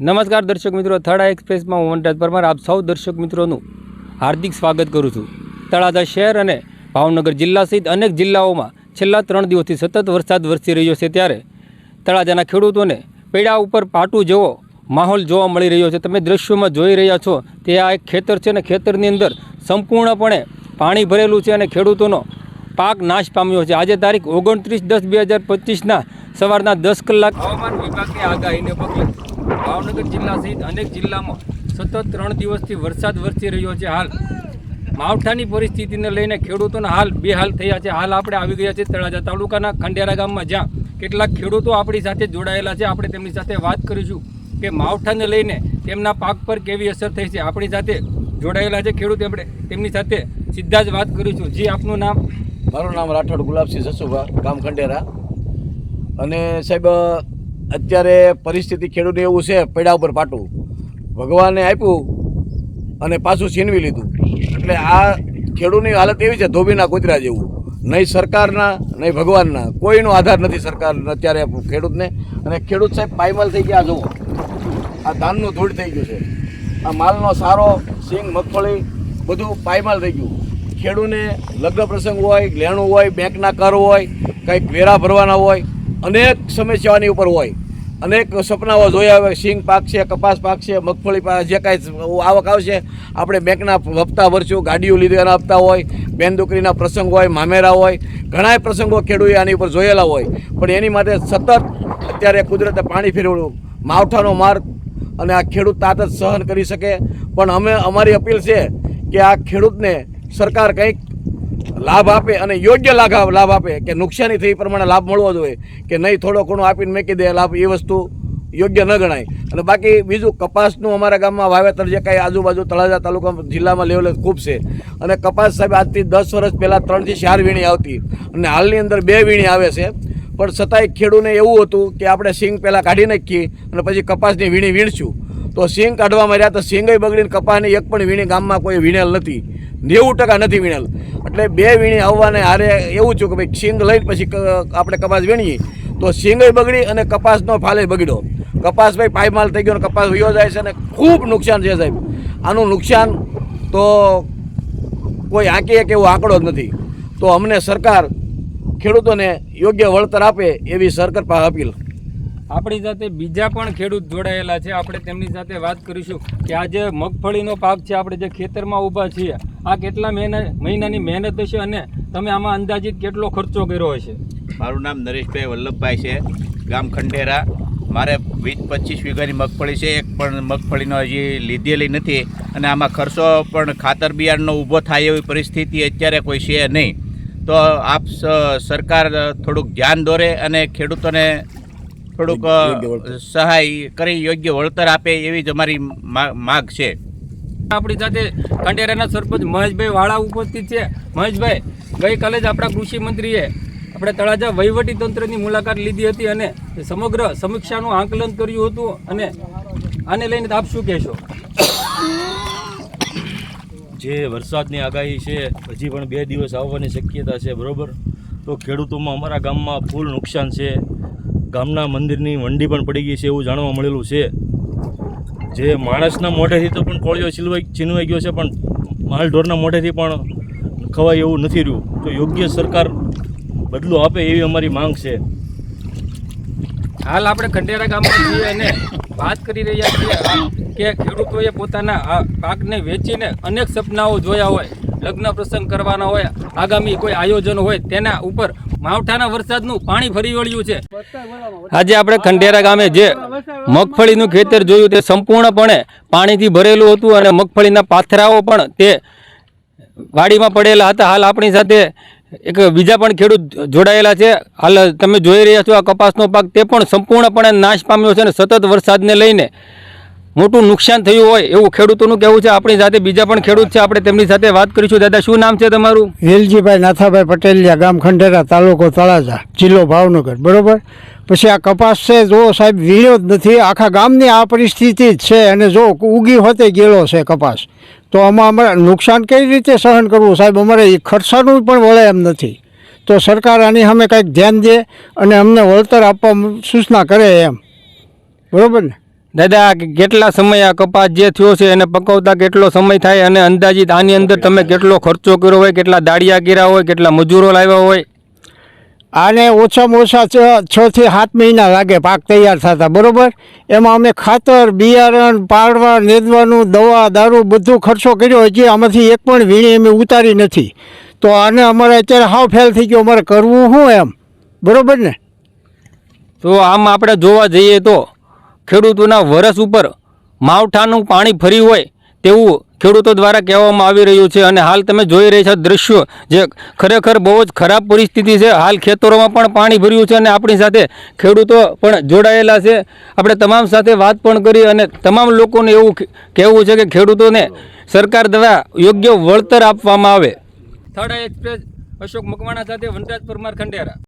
નમસ્કાર દર્શક મિત્રો થર્ડ એક્સપ્રેસમાં હું વનરાજ પરમાર. આપ સૌ દર્શક મિત્રોનું હાર્દિક સ્વાગત કરું છું. તળાજા શહેર અને ભાવનગર જિલ્લા સહિત અનેક જિલ્લાઓમાં છેલ્લા ત્રણ દિવસથી સતત વરસાદ વરસી રહ્યો છે ત્યારે તળાજાના ખેડૂતોને પેડા ઉપર પાટું જેવો માહોલ જોવા મળી રહ્યો છે. તમે દ્રશ્યોમાં જોઈ રહ્યા છો તે આ એક ખેતર છે અને ખેતરની અંદર સંપૂર્ણપણે પાણી ભરેલું છે અને ખેડૂતોનો પાક નાશ પામ્યો છે. આજે તારીખ ઓગણત્રીસ દસ બે હજાર પચીસના સવારના દસ કલાક હવામાન વિભાગની આગાહીને પગલે ભાવનગર જિલ્લા સહિત અનેક જિલ્લામાં સતત ત્રણ દિવસથી વરસાદ વરસી રહ્યો છે હાલ. માવઠાની પરિસ્થિતિને લઈને ખેડૂતોના હાલ બે હાલ થયા છે. હાલ આપણે આવી ગયા છે તળાજા તાલુકાના ખંડેરા ગામમાં, જ્યાં કેટલાક ખેડૂતો આપણી સાથે જોડાયેલા છે. આપણે તેમની સાથે વાત કરીશું કે માવઠાને લઈને તેમના પાક પર કેવી અસર થઈ છે. આપણી સાથે જોડાયેલા છે ખેડૂત આપણે તેમની સાથે સીધા જ વાત કરીશું. જી, આપનું નામ? મારું નામ રાઠોડ ગુલાબસિંહ સસુભા ગામ ખંડેરા. અને સાહેબ અત્યારે પરિસ્થિતિ ખેડૂતને એવું છે, પૈડા ઉપર પાટું. ભગવાને આપ્યું અને પાછું છીનવી લીધું. એટલે આ ખેડૂતની હાલત એવી છે, ધોબીના કૂતરા જેવું. નહીં સરકારના, નહીં ભગવાનના. કોઈનો આધાર નથી સરકાર અત્યારે ખેડૂતને. અને ખેડૂત સાહેબ પાયમાલ થઈ ગયા, જુઓ. આ ધાનનું ધૂળ થઈ ગયું છે. આ માલનો સારો, સિંગ, મગફળી બધું પાયમાલ થઈ ગયું. ખેડૂને લગ્ન પ્રસંગ હોય, લેણું હોય, બેંકના કર હોય, કંઈક વેરા ભરવાના હોય, અનેક સમસ્યાઓની ઉપર હોય. અનેક સપનાઓ જોયા હોય. સિંગ પાકશે કપાસ પાકશે મગફળી પાક, જે કાંઈ આવક આવશે, આપણે બેંકના હપ્તા ભરશું ગાડીઓ લીધેના હપ્તા હોય, બેન દીકરીના પ્રસંગ હોય, મામેરા હોય, ઘણાય પ્રસંગો ખેડૂએ આની ઉપર જોયેલા હોય. પણ એની માટે સતત અત્યારે કુદરતે પાણી ફેરવડું. માવઠાનો માર્ગ અને આ ખેડૂત તાત જ સહન કરી શકે. પણ અમે, અમારી અપીલ છે કે આ ખેડૂતને સરકાર કંઈક લાભ આપે અને યોગ્ય લાભ લાભ આપે કે નુકસાની થઈ પ્રમાણે લાભ મળવો જોઈએ. કે નહીં થોડો ઘણો આપીને મેકી દે લાભ, એ વસ્તુ યોગ્ય ન ગણાય. અને બાકી બીજું કપાસનું અમારા ગામમાં વાવેતર જે કાંઈ આજુબાજુ તળાજા તાલુકા જિલ્લામાં લેવલે ખૂબ છે. અને કપાસ સાહેબ આજથી દસ વર્ષ પહેલાં ત્રણથી ચાર વીણી આવતી. અને હાલની અંદર બે વીણી આવે છે. પણ છતાંય ખેડૂને એવું હતું કે આપણે સિંગ પહેલાં કાઢી નાખીએ અને પછી કપાસની વીણી વીણશું. તો સિંગ કાઢવામાં રહ્યા તો સિંગય બગડીને કપાસની એક પણ વીણી ગામમાં કોઈ વીણેલ નથી. નેવું ટકા નથી વીણેલ. એટલે બે વીણી આવવાને હારે એવું છું કે ભાઈ સિંગ લઈને પછી આપણે કપાસ વીણીએ. તો સિંગય બગડી અને કપાસનો ફાલે બગડ્યો. કપાસ ભાઈ પાયમાલ થઈ ગયો અને કપાસ વયો જાય છે અને ખૂબ નુકસાન છે સાહેબ. આનું નુકસાન તો કોઈ આંકી એક એવો આંકડો જ નથી. તો અમને સરકાર ખેડૂતોને યોગ્ય વળતર આપે એવી સરકાર પાસે અપીલ. આપણી સાથે બીજા પણ ખેડૂત જોડાયેલા છે. આપણે તેમની સાથે વાત કરીશું કે આ જે મગફળીનો પાક છે. આપણે જે ખેતરમાં ઊભા છીએ, આ કેટલા મહિના, મહિનાની મહેનત હશે અને તમે આમાં અંદાજિત કેટલો ખર્ચો કર્યો હશે? મારું નામ નરેશભાઈ વલ્લભભાઈ છે, ગામ ખંડેરા. મારે વીસ પચીસ વીઘાની મગફળી છે. એક પણ મગફળીનો હજી લીધેલી નથી અને આમાં ખર્ચો પણ ખાતર બિયારણનો ઊભો થાય એવી પરિસ્થિતિ અત્યારે કોઈ છે નહીં. તો આપ સરકાર થોડુંક ધ્યાન દોરે અને ખેડૂતોને થોડુંક સહાય કરી યોગ્ય વળતર આપે એવી જ અમારી મા- માગ છે. આપણી સાથે કંડેરાના સરપંચ મહેશભાઈ વાળા ઉપસ્થિત છે. મહેશભાઈ ગઈકાલે જ આપણા કૃષિ મંત્રીએ આપણે તળાજા વહીવટી તંત્રની મુલાકાત લીધી હતી અને સમગ્ર સમીક્ષાનું આંકલન કર્યું હતું અને આને લઈને આપ શું કહેશો? જે વરસાદની આગાહી છે હજી પણ બે દિવસ આવવાની શક્યતા છે બરાબર? તો ખેડૂતોમાં અમારા ગામમાં ફૂલ નુકસાન છે. ગામના મંદિરની વંડી પણ પડી ગઈ છે એવું જાણવા મળેલું છે. જે માણસના મોઢેથી તો પણ કોળિયો છીલવાઈ છીનવાઈ ગયો છે, પણ માલઢોરના મોઢેથી પણ ખવાય એવું નથી રહ્યું. તો યોગ્ય સરકાર બદલો આપે એવી અમારી માંગ છે. હાલ આપણે ખંડેરા ગામમાં છીએ અને વાત કરી રહ્યા છીએ કે ખેડૂતોએ પોતાના પાકને વેચીને અનેક સપનાઓ જોયા હોય, લગ્ન પ્રસંગ કરવાના હોય, આગામી કોઈ આયોજન હોય તેના ઉપર માવઠાના વરસાદનું પાણી ફરી વળ્યું છે. આજે આપણે ખંડેરા ગામે જે મગફળીનું ખેતર જોયું તે સંપૂર્ણપણે પાણીથી ભરેલું હતું અને મગફળીના પાથરાઓ પણ તે વાડીમાં પડેલા હતા. હાલ આપણી સાથે એક બીજા પણ ખેડૂત જોડાયેલા છે. હાલ તમે જોઈ રહ્યા છો આ કપાસનો પાક તે પણ સંપૂર્ણપણે નાશ પામ્યો છે અને સતત વરસાદને લઈને મોટું નુકસાન થયું હોય એવું ખેડૂતોનું કહેવું છે. આપણી સાથે બીજા પણ ખેડૂત છે. આપણે તેમની સાથે વાત કરીશું. દાદા, શું નામ છે તમારું? વેલજીભાઈ નાથાભાઈ પટેલિયા, ગામ ખંડેરા, તાલુકો તળાજા, જિલ્લો ભાવનગર. બરોબર? પછી આ કપાસ છે. જો સાહેબ, વીણ્યો જ નથી. આખા ગામની આ પરિસ્થિતિ જ છે અને જો ઉગી હોતે ગયેલો છે કપાસ, તો આમાં અમારે નુકસાન કઈ રીતે સહન કરવું? સાહેબ, અમારે એ ખર્ચાનું પણ વળે એમ નથી. તો સરકાર આની સામે કંઈક ધ્યાન દે અને અમને વળતર આપવા સૂચના કરે એમ. બરાબર ને? દાદા કે કેટલા સમય આ કપાસ જે થયો છે એને પકવતા કેટલો સમય થાય અને અંદાજિત આની અંદર તમે કેટલો ખર્ચો કર્યો હોય કેટલા દાડિયા કર્યા હોય કેટલા મજૂરો લાવ્યા હોય? આને ઓછામાં ઓછા છ- છ થી સાત મહિના લાગે પાક તૈયાર થતા બરાબર? એમાં અમે ખાતર બિયારણ પાડવા નેદવાનું દવા દારૂ બધું ખર્ચો કર્યો હજી આમાંથી એક પણ વીણી અમે ઉતારી નથી. તો આને અમારે અત્યારે હાવ ફેલ થઈ ગયો અમારે કરવું શું એમ? બરાબર ને? તો આમ આપણે જોવા જઈએ તો ખેડૂતોના વરસ ઉપર માવઠાનું પાણી ફરી હોય તેવું ખેડૂતો દ્વારા કહેવામાં આવી રહ્યું છે અને હાલ તમે જોઈ રહ્યા છો દ્રશ્યો જે ખરેખર બહુ જ ખરાબ પરિસ્થિતિ છે. હાલ ખેતરોમાં પણ પાણી ભર્યું છે અને આપણી સાથે ખેડૂતો પણ જોડાયેલા છે. આપણે તમામ સાથે વાત પણ કરી અને તમામ લોકોને એવું કહેવું છે કે ખેડૂતોને સરકાર દ્વારા યોગ્ય વળતર આપવામાં આવે. થર્ડ એક્સપ્રેસ અશોક મકવાણા સાથે વનરાજ પરમાર ખંડેરા.